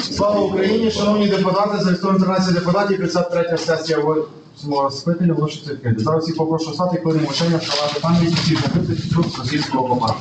Слава Україні, шановні депутати, зареєстровано 13 депутатів, 53 сесія восьмого скликання оголошується відкрити. Зараз всіх попрошу стати коли мовчання, вшивати пам'яті всіх закритих труб російського команду.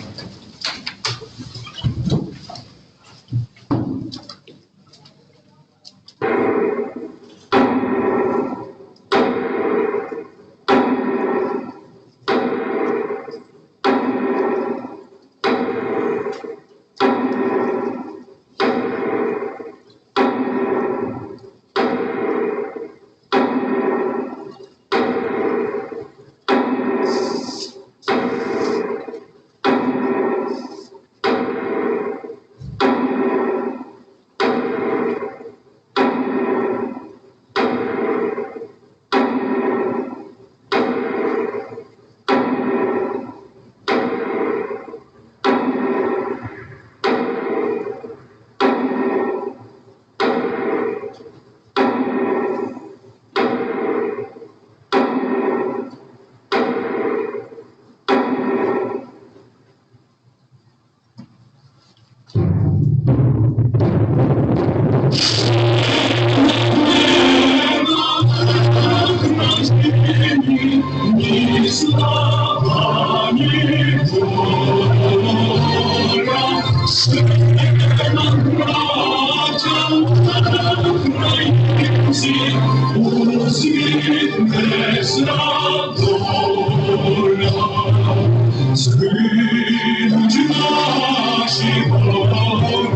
Згинуть наші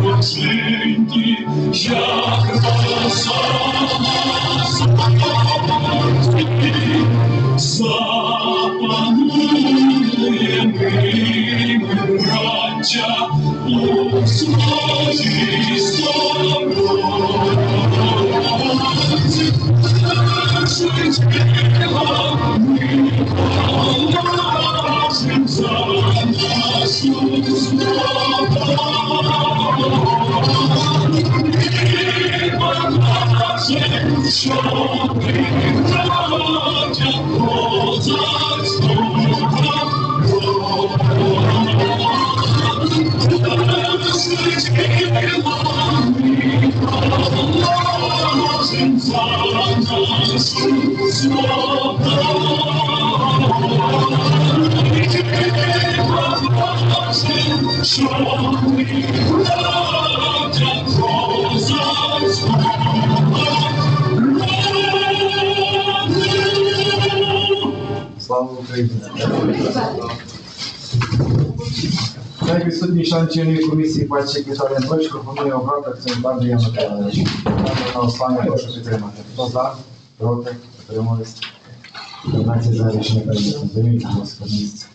вороженьки, як роса Запанує ми, браття, у своїй Show me. Слава Україні! Як відсутній член чинної комісії Пальчик Віталій Анатольович пропонує обрати акцент Андрія Михайловича. На останнє прошу підтримати. Хто за? Проти? Утримались? 15 за рішення прийнято. Займіть, будь ласка, місце.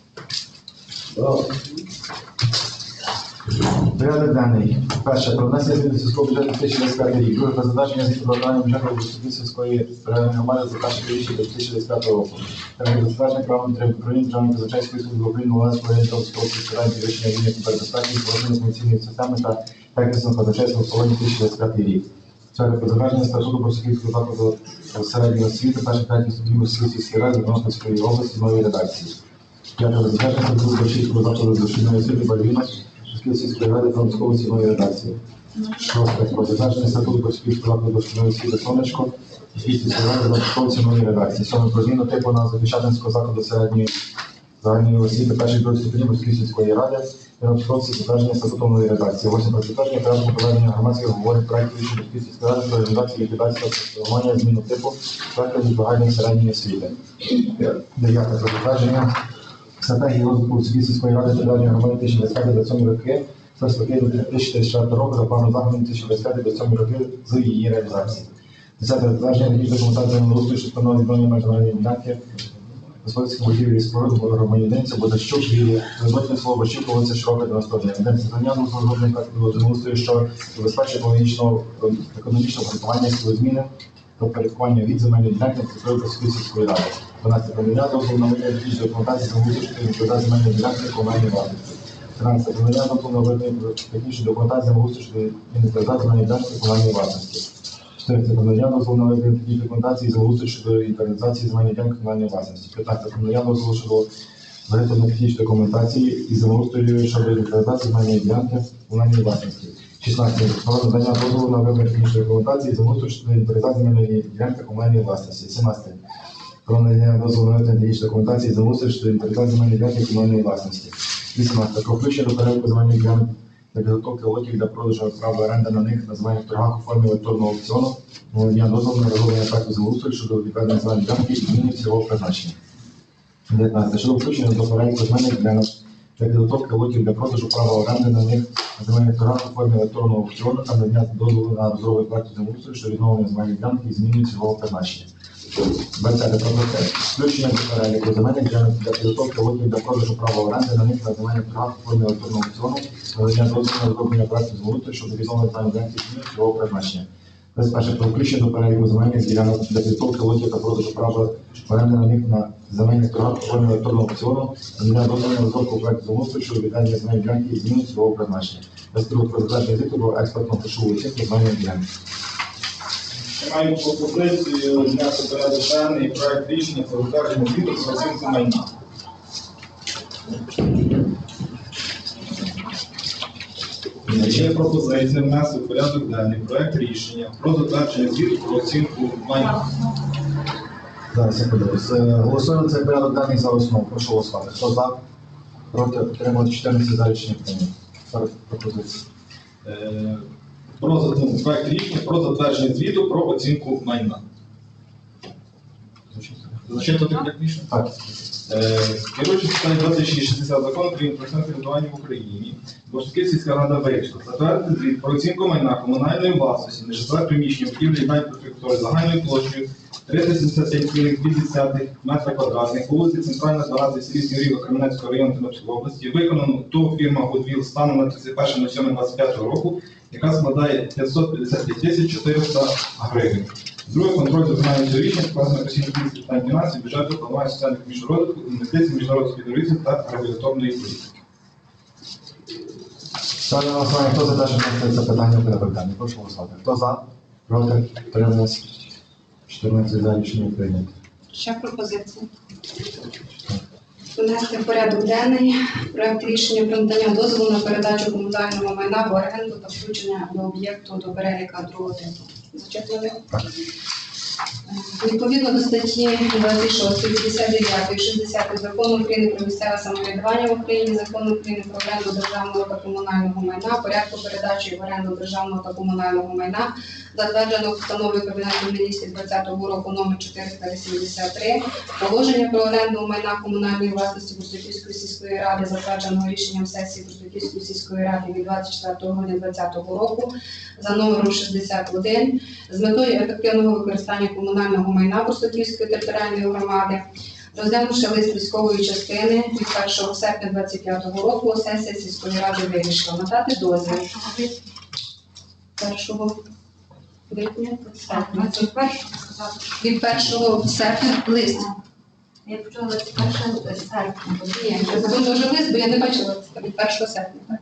Порядок денний. Перше. Про внесення змін до сільського бюджету 2025 рік. Друге. Про затвердження звіту про виконання бюджету Володимирської сільської районної громади за перше півріччя 2025 року. Третє. Про затвердження програми підтримки України Державної казначейської служби України Волинського району питань підвищення рівня кібербезпеки, впровадження інформаційної системи та якісного казначейського обслуговування 2025 рік. Четверте. Про затвердження статуту Борсуківського закладу середньої освіти перших третіх ступенів сільської ради Тернопільської області нової редакції. П'яте. Про статуту Борсуківського закладу дошкільної освіти Бальвіна сільської ради Французької сільної редакції. Шосте. Про затвердження статуту освіти Сонечко сільської ради Французької сільної редакції. Сьоме. Про зміну типу назви Печатинського закладу середньої загальної освіти перших других ступенів Борської сільської ради Французької затвердження статуту нової редакції. Восьме. Про затвердження порядку проведення громадських обговорень проєктів рішень Борської сільської ради про організацію ліквідацію та зміну типу закладів загальної середньої освіти. Дев'яте. Про затвердження стратегії розвитку сільської ради територіальної громади 2025 роки, це статті 2034 року за планом заходу 2025 роки з її реалізації. Десяте затвердження що встановлює відновлення меж земельної ділянки господарських будівлі і споруд громадянинця Бодащук і визвольне слово Бащук, вулиця Широка 91. День Сатаняну розробника землеустрою, що забезпечує економічного економічного харакування зміни та порядкування від земельної ділянки території сільської ради. 12 подання дозволу на видання документації землеустрою, що відповідає земельної ділянки комунальної власності. 13 подання дозволу на технічної документації землеустрою, що відповідає земельної ділянки комунальної власності. 14 подання дозволу на технічної документації землеустрою щодо інвентаризації земельної ділянки комунальної власності. 15 подання дозволу щодо виготовлення технічної документації і землеустрою щодо інвентаризації земельної ділянки комунальної власності. 16. Про надання дозволу на вибір технічної документації за щодо інвентаризації ділянки комунальної власності. 17. Про надання дозволу на вибір технічної документації за щодо інвентаризації земельної ділянки комунальної власності. 18. Про включення до переліку земельних ділянок для підготовки лотів для продажу права оренди на них на земельних торгах у формі електронного аукціону, надання дозволу на розроблення проекту землеустрою щодо відведення земельної ділянки і зміни цього призначення. 19. Щодо включення до переліку земельних для підготовки лотів для продажу права оренди на них земельних торгах у формі електронного аукціону та надання дозволу на розробку проекту землеустрою що відновлення земельної ділянки і змінюють цього призначення. 20. Про таке. Включення до переліку земельних ділянок для підготовки лотів для продажу права оренди на них на земельних торгах у формі електронного аукціону надання дозволу на розроблення проекту землеустрою щодо відновлення земельної ділянки і змінюють цього призначення. 21. Про включення до переліку земельних ділянок для підготовки лотів та продажу права оренди на них на земельних торгах формі електронного аукціону для дозволу розробку проекту замовства щодо віддання земельної ділянки і зміни цього призначення. Без про затвердження звіту про експертну грошову оцінку земельної ділянки. Маю пропозицію зняти порядок проект рішення про затвердження звіту про оцінку майна. Є пропозиція внести в порядок денний проект рішення про затвердження звіту про оцінку майна. Зараз я подивлюсь. Е, Голосуємо цей порядок даний за основу. Прошу голосувати. Хто за? Проти? Підтримувати 14 за рішення прийнято. Зараз пропозиція. Е, Про за- ну, проект рішення про затвердження звіту про оцінку майна. Як рішення? Так. Е, Керуючи питання 2660 закону України про самоврядування в Україні, Борська сільська рада вирішила затвердити звіт про оцінку майна комунальної власності нежитлове приміщення будівлі і інфраструктури загальною площею 375,2 метра квадратних по вулиці Центральна 12 в селі Снігурівка Кам'янецького району Тернопільської області, виконано ТОВ фірма Гудвіл станом на 31.07.25 року, яка складає 555 тисяч 400 гривень. Друге, контроль за виконанням рішення складено комісії питань фінансів, бюджету, планування соціальних міжрозвитку, інвестицій, міжнародних співробітництв та регуляторної політики. Ставлю на голосування. Хто за те, щоб внести це питання в порядок денний? Прошу голосувати. Хто за? Проти? Підтримувати 14 за рішення прийнято. Ще пропозиція. Внести в порядок денний проект рішення про надання дозволу на передачу комунального майна в оренду та включення до об'єкту до переліка другого типу. Зачитували? Так. Е, Відповідно до статті 26, 59, 60 Закону України про місцеве самоврядування в Україні, Закону України про оренду державного та комунального майна, порядку передачі в оренду державного та комунального майна, затвердженого постановою Кабінету міністрів 2020 року номер 483, положення про оренду майна комунальної власності Бурсаківської сільської ради, затвердженого рішенням сесії Бурсаківської сільської ради від 24 грудня 2020 року за номером 61 з метою ефективного використання комунального майна Бурсаківської територіальної громади. Розглянувши лист військової частини від 1 серпня 2025 року, сесія сільської ради вирішила надати дозвіл 1 липня серпня. від 1 серпня лист. Я почула з першого серпня. Ні, це дуже лист, бо я не бачила від 1 серпня.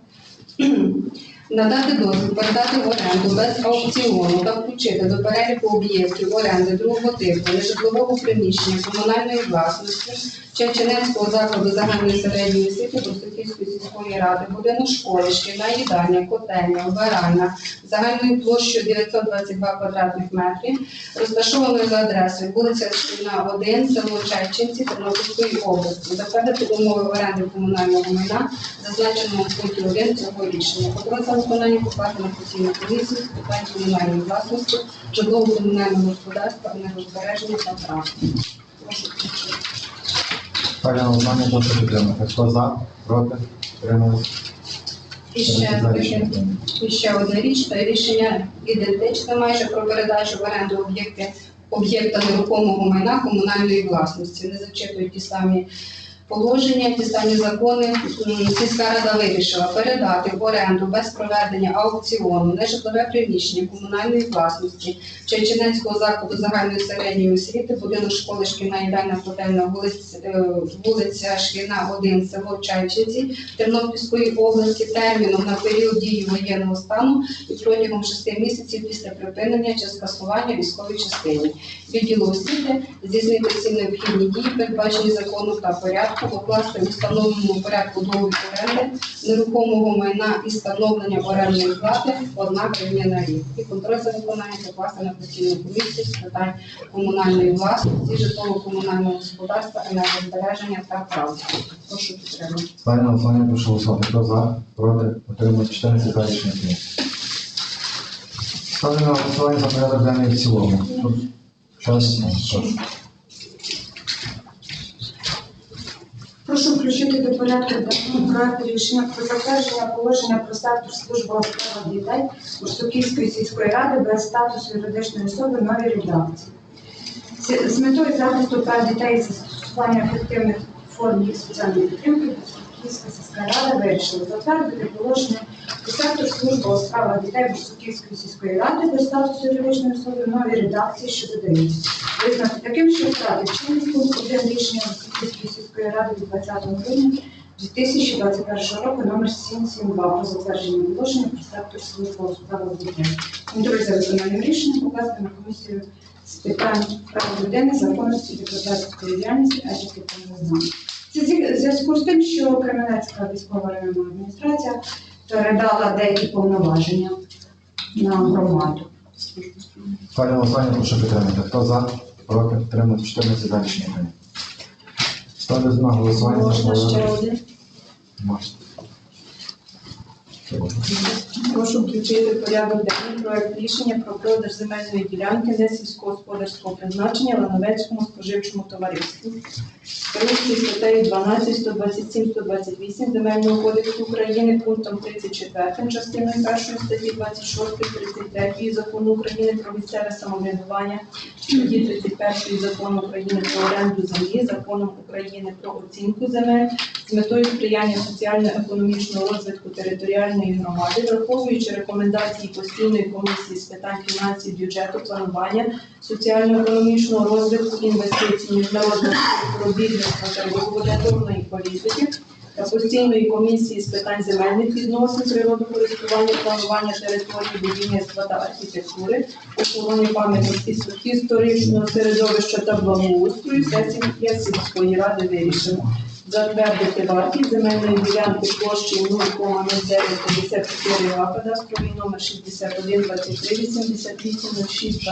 Надати дозвіл передати в оренду без аукціону та включити до переліку об'єктів оренди другого типу нежитлового приміщення комунальної власності Чеченецького закладу загальної середньої освіти Бурсаківської сільської ради, будинок школи, шкільна їдальня, котельня, вбиральна загальною площею 922 квадратних метрів, розташованою за адресою вулиця Шкільна, 1, село Чайчинці Тернопільської області, затвердити умови оренди комунального майна, зазначеного в пункті 1 цього рішення. Контроль за на постійну комісію з питань комунальної власності, житлово-комунального господарства, енергозбереження та транспорту. Прошу. Ставлю на голосування. Прошу підтримати. Хто за? Проти? Підтримувати І 14 ще за таке. прийнято. І ще одне річ, та рішення ідентичне майже про передачу в оренду об'єкти об'єкта нерухомого майна комунальної власності. Не зачитують ті самі положення, ті самі закони. Сільська рада вирішила передати в оренду без проведення аукціону нежитлове приміщення комунальної власності Чеченецького закладу загальної середньої освіти, будинок школи шкільна їдальна котельна вулиця, е, вулиця Шкільна, 1, село Чайчинці Тернопільської області терміном на період дії воєнного стану і протягом шести місяців після припинення чи скасування військової частини. Відділу освіти здійснити всі необхідні дії, передбачені законом та порядку заходу укласти у встановленому порядку договору оренди нерухомого майна і встановлення орендної плати одна гривня на рік. І контроль за виконанням покласти на постійну комісію з питань комунальної власності, житлово-комунального господарства, енергозбереження та прав. Прошу підтримати. Ставлю на голосування, прошу голосувати. Хто за, проти, утримується 14 за рішення прийнято. Ставлю на голосування за порядок денний в цілому. Щось, прошу. Прошу включити до порядку денного проекту рішення про затвердження положення про статус служби у справах дітей Бурсуківської сільської ради без статусу юридичної особи новій редакції. З метою захисту прав дітей і застосування ефективних форм їх соціальної підтримки Бурсуківська сільська рада вирішила затвердити положення про статус служби у справах дітей Бурсуківської сільської ради без статусу юридичної особи новій редакції, що додаються. Визнати таким, що втратить чинність пункт 1 рішення Бурсуківської сільської ради від 20 грудня 2021 року номер 772 про затвердження положення про статус служби у справах дітей. Контроль за виконанням рішення покласти на комісію з питань прав людини, законності, депутатської діяльності, етики та визнання. Це зі- в зв'язку з тим, що Кременецька військова районна адміністрація передала деякі повноваження на громаду. На голосування, прошу підтримати. Хто за, проти, підтримати 14 за рішення. Ставлю на голосування за Можна ще один. Можна. Прошу включити порядок денний проект рішення про продаж земельної ділянки не сільськогосподарського призначення Лановецькому споживчому товариству. Керуючи статтею 12, 127, 128 Земельного кодексу України пунктом 34 частиною 1 статті 26, 33 Закону України про місцеве самоврядування, статті 31 Закону України про оренду землі, Законом України про оцінку земель, з метою сприяння соціально-економічного розвитку територіальної громади, враховуючи рекомендації постійної комісії з питань фінансів, бюджету, планування, соціально-економічного розвитку, інвестицій, міжнародного співробітництва та регуляторної політики та постійної комісії з питань земельних відносин, природокористування, планування території, будівництва та архітектури, охорони пам'яток історичного середовища та благоустрою, сесія сільської ради вирішила затвердити вартість земельної ділянки площею 0,0954 га, кадастровий номер 61 23 88 06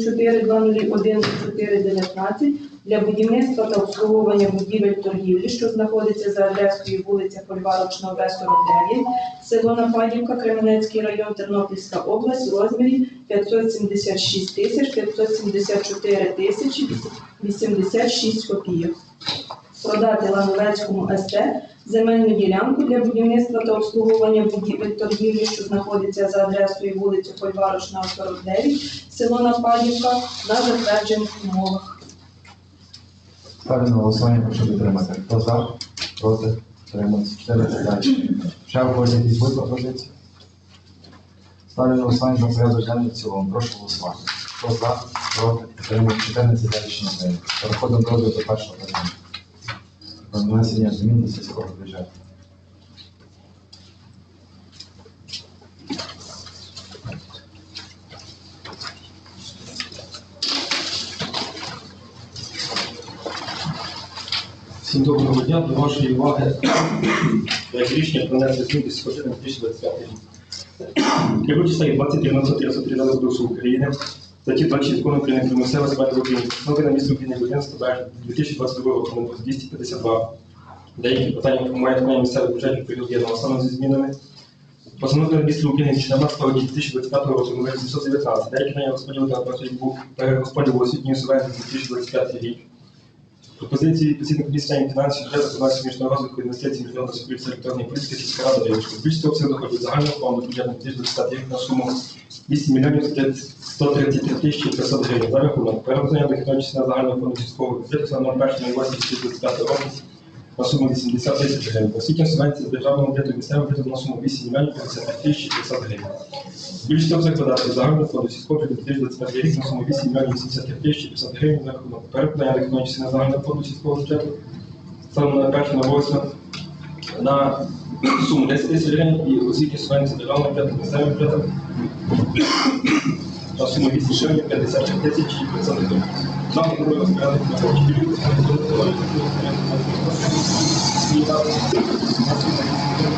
04 201 4 19 для будівництва та обслуговування будівель торгівлі, що знаходиться за адресою вулиця Фольварочна, Б 49, село Нападівка, Кременецький район, Тернопільська область, в розмірі 576 тисяч 574 тисячі 86 копійок продати Лановецькому СТ земельну ділянку для будівництва та обслуговування будівель торгівлі, що знаходиться за адресою вулиця Фольварочна, 49, село Нападівка, на затверджених умовах. Ставлю на голосування, прошу підтримати. Хто за, проти, утримується 14 за рішення прийнято. Ще у когось якісь будуть пропозиції? Ставлю на голосування за порядок денний в цілому. Прошу голосувати. Хто за, проти, утримується 14 за рішення прийнято. Переходимо до розгляду першого питання. Про внесення змін до сільського бюджету. Всім доброго дня. До вашої уваги проект рішення про внесення змін до сільського 2025 рік. Керуючи статті 20 Закону Кодексу України, статті 20 Закону України про місцеве самоврядування України, на місце України 11 березня 2022 року номер 252. Деякі питання про виконання місцевих бюджетів приєднано саме зі змінами. Постановка на місце України 14 грудня 2025 року номер 719. Деякі питання розподілу та перерозподілу освітньої субвенції 2025 рік. Пропозиції постійної комісії фінансів бюджету виконавчого міжнародного розвитку інвестицій міжнародної співпраці електронної політики сільська рада вирішила. Збільшити обсяг доходів загального фонду бюджету 2020 рік на суму 8 мільйонів 133 тисячі 500 гривень. За рахунок переведення дохідної частини загального фонду сільського бюджету на 01 2025 року на суму 80 тисяч гривень. Освітня субвенція з державного бюджету місцевого бюджету на суму 8 мільйонів 55 тисяч 500 гривень. Збільшити обсяг видатків загального фонду сільського бюджету 2025 рік на суму 8 мільйонів 83 тисячі 500 гривень за рахунок перекладання дохідної частини загального фонду сільського бюджету станом на перше на на суму 10 тисяч гривень і освітні субвенції державного бюджету місцевого бюджету на суму 8 мільйонів 56 тисяч 500 гривень. まあ、これはですね、地球の最高のところにです。ね、